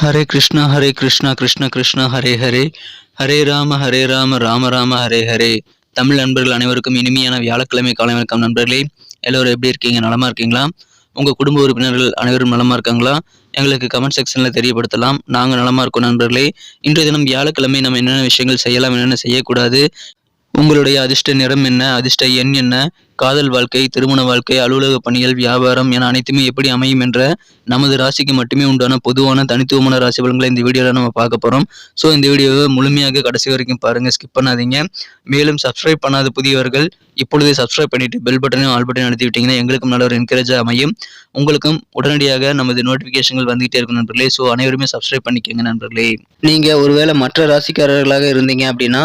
ஹரே கிருஷ்ணா ஹரே கிருஷ்ணா கிருஷ்ண கிருஷ்ணா ஹரே ஹரே. ஹரே ராம ஹரே ராம ராம ராம ஹரே ஹரே. தமிழ் நண்பர்கள் அனைவருக்கும் இனிமையான வியாழக்கிழமை காலை வணக்கம் நண்பர்களே. எல்லோரும் எப்படி இருக்கீங்க? நலமா இருக்கீங்களா? உங்கள் குடும்ப உறுப்பினர்கள் அனைவரும் நலமா இருக்காங்களா? எங்களுக்கு கமெண்ட் செக்ஷனில் தெரியப்படுத்தலாம். நாங்கள் நலமா இருக்கோம் நண்பர்களே. இன்றைய தினம் வியாழக்கிழமை நம்ம என்னென்ன விஷயங்கள் செய்யலாம் என்னென்ன செய்யக்கூடாது உங்களுடைய அதிர்ஷ்ட நிறம் என்ன? அதிர்ஷ்ட எண் என்ன? காதல் வாழ்க்கை திருமண வாழ்க்கை அலுவலக பணிகள் வியாபாரம் என அனைத்துமே எப்படி அமையும் என்ற நமது ராசிக்கு மட்டுமே உண்டான பொதுவான தனித்துவமான ராசி பலன்களை இந்த வீடியோவில் நம்ம பார்க்க போகிறோம் ஸோ இந்த வீடியோவை முழுமையாக கடைசி வரைக்கும் பாருங்கள் ஸ்கிப் பண்ணாதீங்க. மேலும் சப்ஸ்கிரைப் பண்ணாத புதியவர்கள் இப்பொழுதே சப்ஸ்கிரைப் பண்ணிட்டு பெல் பட்டனையும் ஆல் பட்டனையும் அழுத்தி விட்டீங்கன்னா எங்களுக்கும் நல்ல ஒரு என்கரேஜாக அமையும். உங்களுக்கும் உடனடியாக நமது நோட்டிஃபிகேஷன்கள் வந்துகிட்டே இருக்கும் நண்பர்களே. ஸோ அனைவருமே சப்ஸ்கிரைப் பண்ணிக்கோங்க நண்பர்களே. நீங்கள் ஒருவேளை மற்ற ராசிக்காரர்களாக இருந்தீங்க அப்படின்னா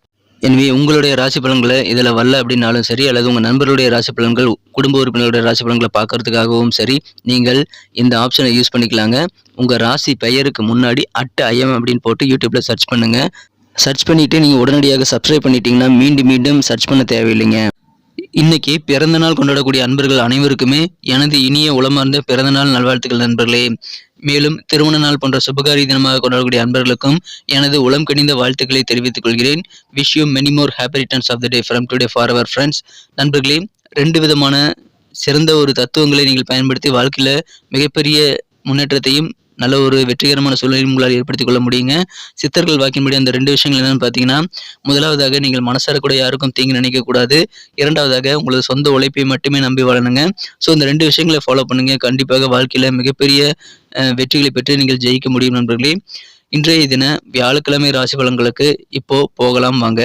எனவே உங்களுடைய ராசி பலன்களை இதில் வரல அப்படின்னாலும் சரி அல்லது உங்கள் நண்பர்களுடைய ராசி பலன்கள் குடும்ப உறுப்பினருடைய ராசி பலன்களை பார்க்கறதுக்காகவும் சரி நீங்கள் இந்த ஆப்ஷனை யூஸ் பண்ணிக்கலாங்க. உங்கள் ராசி பெயருக்கு முன்னாடி அட் ஐஎம் அப்படின்னு போட்டு யூடியூப்பில் சர்ச் பண்ணுங்கள் சர்ச் பண்ணிவிட்டு நீங்கள் உடனடியாக சப்ஸ்கிரைப் பண்ணிட்டீங்கன்னா மீண்டும் மீண்டும் சர்ச் பண்ண தேவையில்லைங்க. இன்னைக்கு பிறந்த நாள் கொண்டாடக்கூடிய அன்பர்கள் அனைவருக்குமே எனது இனிய உளமார்ந்த பிறந்தநாள் நல்வாழ்த்துக்கள் நண்பர்களே. மேலும் திருமண நாள் போன்ற சுபகாரி தினமாக கொண்டாடக்கூடிய அன்பர்களுக்கும் எனது உளம் கணிந்த வாழ்த்துக்களை தெரிவித்துக் கொள்கிறேன். Wish you many more happy returns of the day from today for our friends நண்பர்களே ரெண்டு விதமான சிறந்த ஒரு தத்துவங்களை நீங்கள் பயன்படுத்தி வாழ்க்கையில் மிகப்பெரிய முன்னேற்றத்தையும் நல்ல ஒரு வெற்றிகரமான சூழ்நிலை உங்களால் ஏற்படுத்திக் கொள்ள முடியுங்க. சித்தர்கள் வாக்கின்படி அந்த ரெண்டு விஷயங்கள் என்னென்னு பார்த்தீங்கன்னா முதலாவதாக நீங்கள் மனசார கூட யாருக்கும் தீங்கு நினைக்கக்கூடாது இரண்டாவதாக உங்களது சொந்த உழைப்பை மட்டுமே நம்பி வளருங்க ஸோ இந்த ரெண்டு விஷயங்களை ஃபாலோ பண்ணுங்க. கண்டிப்பாக வாழ்க்கையில் மிகப்பெரிய வெற்றிகளை பெற்று நீங்கள் ஜெயிக்க முடியும் நண்பர்களே. இன்றைய தின வியாழக்கிழமை ராசி பலன்களுக்கு இப்போ போகலாம் வாங்க.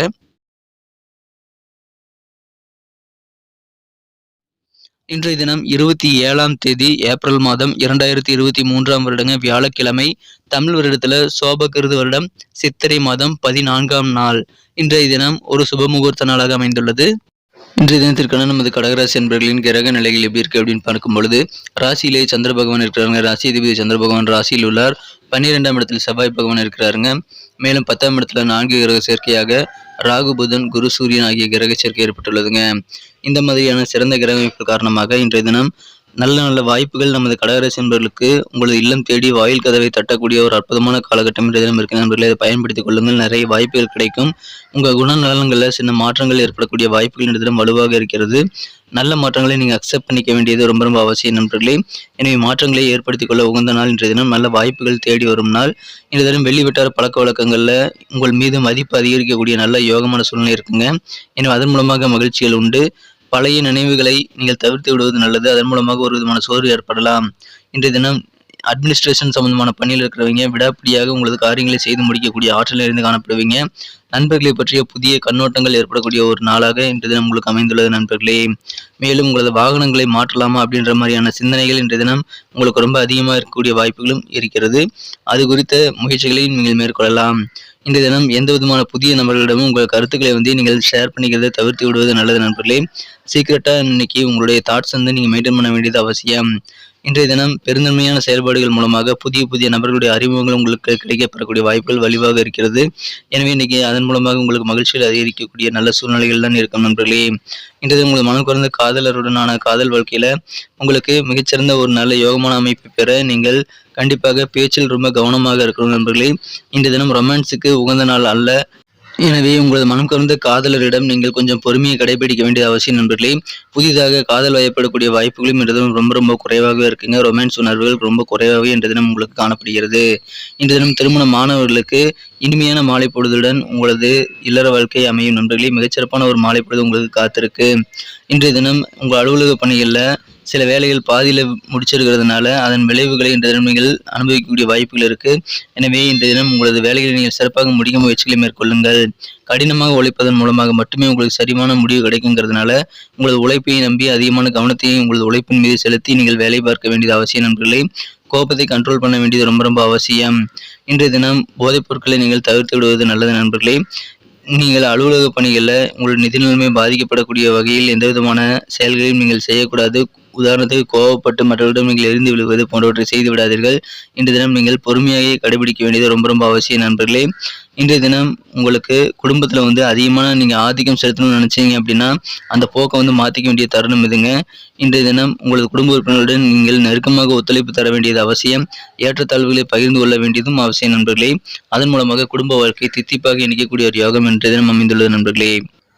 இன்றைய தினம் இருபத்தி ஏழாம் தேதி ஏப்ரல் மாதம் இரண்டாயிரத்தி இருபத்தி மூன்றாம் வருடங்க வியாழக்கிழமை தமிழ் வருடத்தில் சோபகிருது வருடம் சித்திரை மாதம் பதினான்காம் நாள். இன்றைய தினம் ஒரு சுப முகூர்த்த நாளாக அமைந்துள்ளது. இன்றைய தினத்திற்கான நமது கடகராசி என்பர்களின் கிரக நிலைகள் எப்படி இருக்கு அப்படின்னு பார்க்கும் பொழுது ராசியிலே சந்திர பகவான் இருக்கிறாங்க ராசி அதிபதி சந்திர பகவான் ராசியில் உள்ளார். பன்னிரெண்டாம் இடத்தில் செவ்வாய் பகவான் இருக்கிறாருங்க. மேலும் பத்தாம் இடத்துல நான்கு கிரக சேர்க்கையாக ராகு புதன் குரு சூரியன் ஆகிய கிரக சேர்க்கை ஏற்பட்டுள்ளதுங்க. இந்த மாதிரியான சிறந்த கிரக அமைப்பு காரணமாக இன்றைய தினம் நல்ல நல்ல வாய்ப்புகள் நமது கடகராசி நண்பர்களுக்கு உங்களது இல்லம் தேடி வாயில் கதவை தட்டக்கூடிய ஒரு அற்புதமான காலகட்டம் என்ற தினம் இருக்கு நண்பர்களை. அதை பயன்படுத்திக் கொள்ளுங்கள். நிறைய வாய்ப்புகள் கிடைக்கும். உங்கள் குணநலன்களில் சின்ன மாற்றங்கள் ஏற்படக்கூடிய வாய்ப்புகள் இன்றைய தினம் வலுவாக இருக்கிறது. நல்ல மாற்றங்களை நீங்கள் அக்செப்ட் பண்ணிக்க வேண்டியது ரொம்ப ரொம்ப அவசியம் நண்பர்களே. எனவே மாற்றங்களை ஏற்படுத்திக் கொள்ள உகந்த நாள் இன்றைய தினம். நல்ல வாய்ப்புகள் தேடி வரும் நாள். இன்றைய தினம் வெளிவிட்டார பழக்க வழக்கங்களில் உங்கள் மீது மதிப்பு அதிகரிக்கக்கூடிய நல்ல யோகமான சூழ்நிலை இருக்குங்க. எனவே அதன் மூலமாக மகிழ்ச்சிகள் உண்டு. பழைய நினைவுகளை நீங்கள் தவிர்த்து விடுவது நல்லது. அதன் மூலமாக ஒரு விதமான சோர்வு ஏற்படலாம். இன்றைய தினம் அட்மினிஸ்ட்ரேஷன் சம்பந்தமான பணியில் இருக்கிறவங்க விடாப்பிடியாக உங்களது காரியங்களை செய்து முடிக்கக்கூடிய ஆற்றல் இருந்து காணப்படுவீங்க. நண்பர்களை பற்றிய புதிய கண்ணோட்டங்கள் ஏற்படக்கூடிய ஒரு நாளாக இன்றைய தினம் உங்களுக்கு அமைந்துள்ளது நண்பர்களே. மேலும் உங்களது வாகனங்களை மாற்றலாமா அப்படின்ற மாதிரியான சிந்தனைகள் இன்றைய தினம் உங்களுக்கு ரொம்ப அதிகமாக இருக்கக்கூடிய வாய்ப்புகளும் இருக்கிறது. அது குறித்த முயற்சிகளையும் நீங்கள் மேற்கொள்ளலாம். இன்றைய தினம் எந்த விதமான புதிய நபர்களிடமும் உங்கள் கருத்துக்களை வந்து நீங்கள் ஷேர் பண்ணிக்கிறதை தவிர்த்து விடுவது நல்லது நண்பர்களே. சீக்கிரட்டாக இன்னைக்கு உங்களுடைய தாட்ஸ் வந்து நீங்கள் மெயின்டைன் பண்ண வேண்டியது அவசியம். இன்றைய தினம் பெருந்தன்மையான செயல்பாடுகள் மூலமாக புதிய புதிய நபர்களுடைய அறிமுகங்கள் உங்களுக்கு கிடைக்கப்படக்கூடிய வாய்ப்புகள் வலிவாக இருக்கிறது. எனவே இன்னைக்கு அதன் மூலமாக உங்களுக்கு மகிழ்ச்சியில் அதிகரிக்கக்கூடிய நல்ல சூழ்நிலைகள் தான் இருக்கும் நண்பர்களே. இன்றைய உங்கள் மனம் குறைந்த காதலருடனான காதல் வாழ்க்கையில உங்களுக்கு மிகச்சிறந்த ஒரு நல்ல யோகமான அமைப்பை பெற நீங்கள் கண்டிப்பாக பேச்சில் ரொம்ப கவனமாக இருக்கணும் நண்பர்களே. இன்றைய தினம் ரொமான்ஸுக்கு உகந்த நாள் அல்ல. எனவே உங்களது மனம் கவர்ந்த காதலரிடம் நீங்கள் கொஞ்சம் பொறுமையை கடைபிடிக்க வேண்டிய அவசியம் நண்பர்களே. புதிதாக காதல் வயப்படக்கூடிய வாய்ப்புகளும் என்றதும் ரொம்ப ரொம்ப குறைவாகவே இருக்குங்க. ரொமான்ஸ் உணர்வுகள் ரொம்ப குறைவாகவே என்ற தினம் உங்களுக்கு காணப்படுகிறது. இன்று தினம் திருமண மாணவர்களுக்கு இனிமையான மாலை பொழுதுடன் உங்களது இல்லற வாழ்க்கை அமையும் நண்பர்களே மிகச்சிறப்பான ஒரு மாலை பொழுது உங்களுக்கு காத்திருக்கு. இன்றைய தினம் உங்கள் அலுவலக பணிகளில் சில வேலைகள் பாதியில் முடிச்சிருக்கிறதுனால அதன் விளைவுகளை இன்றைய தினம் நீங்கள் அனுபவிக்கக்கூடிய வாய்ப்புகள் இருக்குது எனவே இன்றைய தினம் உங்களது வேலைகளை நீங்கள் சிறப்பாக முடிக்க முயற்சிகளை மேற்கொள்ளுங்கள். கடினமாக உழைப்பதன் மூலமாக மட்டுமே உங்களுக்கு சரியான முடிவு கிடைக்குங்கிறதுனால உங்களது உழைப்பை நம்பி அதிகமான கவனத்தையும் உங்களது உழைப்பின் மீது செலுத்தி நீங்கள் வேலை பார்க்க வேண்டியது அவசியம் நண்பர்களே. கோபத்தை கண்ட்ரோல் பண்ண வேண்டியது ரொம்ப ரொம்ப அவசியம். இன்றைய தினம் போதைப் பொருட்களை நீங்கள் தவிர்த்து விடுவது நல்லது நண்பர்களே. நீங்கள் அலுவலக பணிகளில் உங்கள் நிதி நிலைமை பாதிக்கப்படக்கூடிய வகையில் எந்த விதமான செயல்களையும் நீங்கள் செய்யக்கூடாது. உதாரணத்துக்கு கோவப்பட்டு மற்றவர்களிடம் நீங்கள் எரிந்து விழுவது போன்றவற்றை செய்து விடாதீர்கள். இன்று தினம் நீங்கள் பொறுமையாக கடைபிடிக்க வேண்டியது ரொம்ப ரொம்ப அவசியம் நண்பர்களே. இன்றைய தினம் உங்களுக்கு குடும்பத்தில் வந்து அதிகமான நீங்கள் ஆதிக்கம் செலுத்தணும்னு நினச்சிங்க அப்படின்னா அந்த போக்கை வந்து மாற்றிக்க வேண்டிய தருணம் இதுங்க. இன்றைய தினம் உங்களது குடும்ப உறுப்பினர்களுடன் நீங்கள் நெருக்கமாக ஒத்துழைப்பு தர வேண்டியது அவசியம். ஏற்றத்தாழ்வுகளை பகிர்ந்து கொள்ள வேண்டியதும் அவசியம் நண்பர்களே. அதன் மூலமாக குடும்ப வாழ்க்கை தித்திப்பாக இணைக்கக்கூடிய ஒரு யோகம் இன்றைய தினம் அமைந்துள்ளது நண்பர்களே.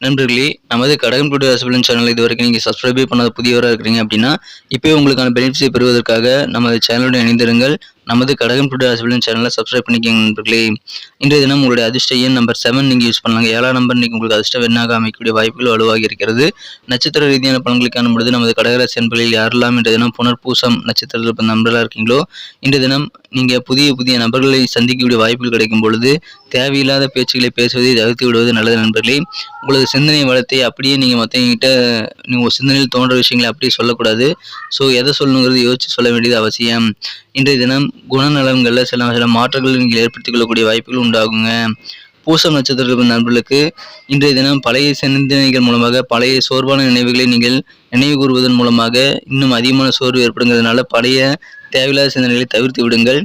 நண்பர்களே நமது கடகம் டுடே ஹாஸ்பிட்டல் சேனல் இது வரைக்கும் நீங்கள் சப்ஸ்கிரைபே பண்ணாத புதியவராக இருக்கிறீங்க அப்படின்னா இப்போ உங்களுக்கான பெனிஃபிட்ஸை பெறுவதற்காக நமது சேனலுடன் இணைந்திருங்கள். நமது கடகம் டுடே ஹாஸ்பிட்டல் சேனலை சப்ஸ்கிரைப் பண்ணிக்கோங்க நண்பர்களே. இன்றைய தினம் உங்களுடைய அதிர்ஷ்ட எண் நம்பர் செவன் நீங்கள் யூஸ் பண்ணலாங்க. ஏழாம் நம்பர் நீங்கள் உங்களுக்கு அதிர்ஷ்ட வெண்ணாக அமைக்கக்கூடிய வாய்ப்புகள் வலுவாகி இருக்கிறது. நட்சத்திர ரீதியான பலன்களை காணும்பொழுது நமது கடகராசி நண்பர்களில் யாரெல்லாம் இன்றைய தினம் புனர்பூசம் நட்சத்திரத்தில் நண்பர்களாக இருக்கீங்களோ இன்றைய தினம் நீங்கள் புதிய புதிய நபர்களை சந்திக்கக்கூடிய வாய்ப்புகள் கிடைக்கும் பொழுது தேவையில்லாத பேச்சுகளை பேசுவதை தவிர்த்து விடுவது நல்லது நண்பர்களே. உங்களது சிந்தனை வளத்தை அப்படியே நீங்கள் மற்றவங்கிட்ட நீங்கள் சிந்தனையில் தோன்ற விஷயங்களை அப்படியே சொல்லக்கூடாது. ஸோ எதை சொல்லணுங்கிறது யோசித்து சொல்ல வேண்டியது அவசியம். இன்றைய தினம் குணநலன்களில் சில சில மாற்றங்கள் நீங்கள் ஏற்படுத்திக் கொள்ளக்கூடிய வாய்ப்புகள் உண்டாகுங்க. பூசம் நட்சத்திரத்தில் நண்பர்களுக்கு இன்றைய தினம் பழைய சிந்தனைகள் மூலமாக பழைய சோர்வான நினைவுகளை நீங்கள் நினைவு கூறுவதன் மூலமாக இன்னும் அதிகமான சோர்வு ஏற்படுங்கிறதுனால பழைய தேவையில்லாத சிந்தனைகளை தவிர்த்து விடுங்கள்.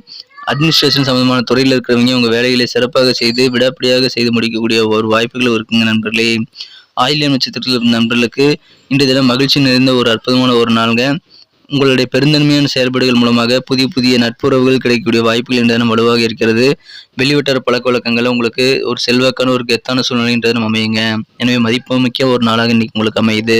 அட்மினிஸ்ட்ரேஷன் சம்பந்தமான துறையில் இருக்கிறவங்க உங்கள் வேலைகளை சிறப்பாக செய்து விடாப்பிடியாக செய்து முடிக்கக்கூடிய ஒரு வாய்ப்புகள் இருக்குங்க நண்பர்களே. ஆயிலியம் நட்சத்திரத்தில் இருந்த நண்பர்களுக்கு இன்றைய தினம் மகிழ்ச்சி நிறைந்த ஒரு அற்புதமான ஒரு நாளுங்க. உங்களுடைய பெருந்தன்மையான செயல்பாடுகள் மூலமாக புதிய புதிய நட்புறவுகள் கிடைக்கக்கூடிய வாய்ப்புகள் இன்றைய தினம் வலுவாக இருக்கிறது. வெளிவட்டார பழக்க வழக்கங்கள் உங்களுக்கு ஒரு செல்வாக்கான ஒரு கெத்தான சூழ்நிலை இன்றைய தினம் அமையுங்க. எனவே மதிப்புமிக்க ஒரு நாளாக இன்னைக்கு உங்களுக்கு அமையுது.